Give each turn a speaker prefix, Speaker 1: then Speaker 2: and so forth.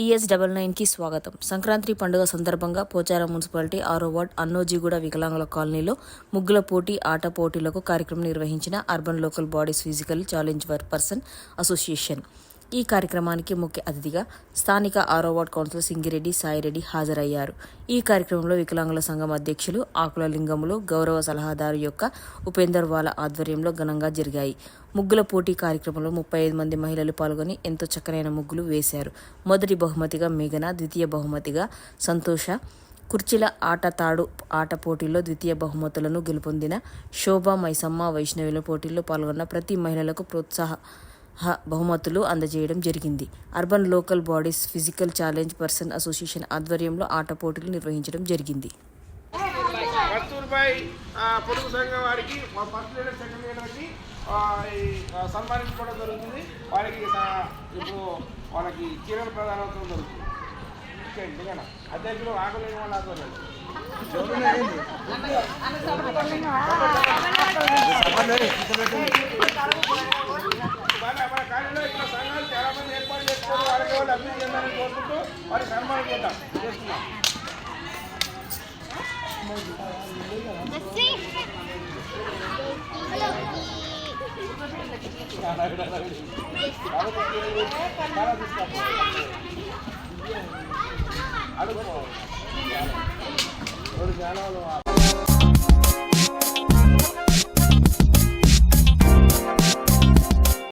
Speaker 1: TS double నైన్కి స్వాగతం. సంక్రాంతి పండుగ సందర్భంగా పోచారం మున్సిపాలిటీ ఆరో వార్డ్ అన్నోజీగూడ వికలాంగుల కాలనీలో ముగ్గుల పోటీ ఆట పోటీలకు కార్యక్రమం నిర్వహించిన urban local bodies physical challenge వర్ పర్సన్ అసోసియేషన్. ఈ కార్యక్రమానికి ముఖ్య అతిథిగా స్థానిక ఆరో వార్డ్ కౌన్సిలర్ సింగిరెడ్డి సాయిరెడ్డి హాజరయ్యారు. ఈ కార్యక్రమంలో వికలాంగుల సంఘం అధ్యక్షులు ఆకుల లింగములు గౌరవ సలహాదారు యొక్క ఉపేందర్ వాల ఆధ్వర్యంలో ఘనంగా జరిగాయి. ముగ్గుల పోటీ కార్యక్రమంలో ముప్పై ఐదు మంది మహిళలు పాల్గొని ఎంతో చక్కనైన ముగ్గులు వేశారు. మొదటి బహుమతిగా మేఘన ద్వితీయ బహుమతిగా సంతోష కుర్చీల ఆట తాడు ఆట పోటీల్లో ద్వితీయ బహుమతులను గెలుపొందిన శోభ మైసమ్మ వైష్ణవిల పోటీల్లో పాల్గొన్న ప్రతి మహిళలకు ప్రోత్సాహ బహుమతులు అందజేయడం జరిగింది. Urban local bodies physical challenge person association ఆధ్వర్యంలో ఆట పోటీలు నిర్వహించడం జరిగింది.
Speaker 2: సంఘం వారికి ఫస్ట్ లీడర్ సెకండ్ లీడర్కి సన్మానించుకోవడం జరుగుతుంది. వారికి ఇప్పుడు వాళ్ళకి చీరలు ప్రధానోత్సవం జరుగుతుంది. అధ్యక్షులు వాళ్ళ వాళ్ళు అభివృద్ధి చెందాలని కోరుకుంటూ వారి సన్మానం చేద్దాం చేస్తున్నాం అడుగు. చాలా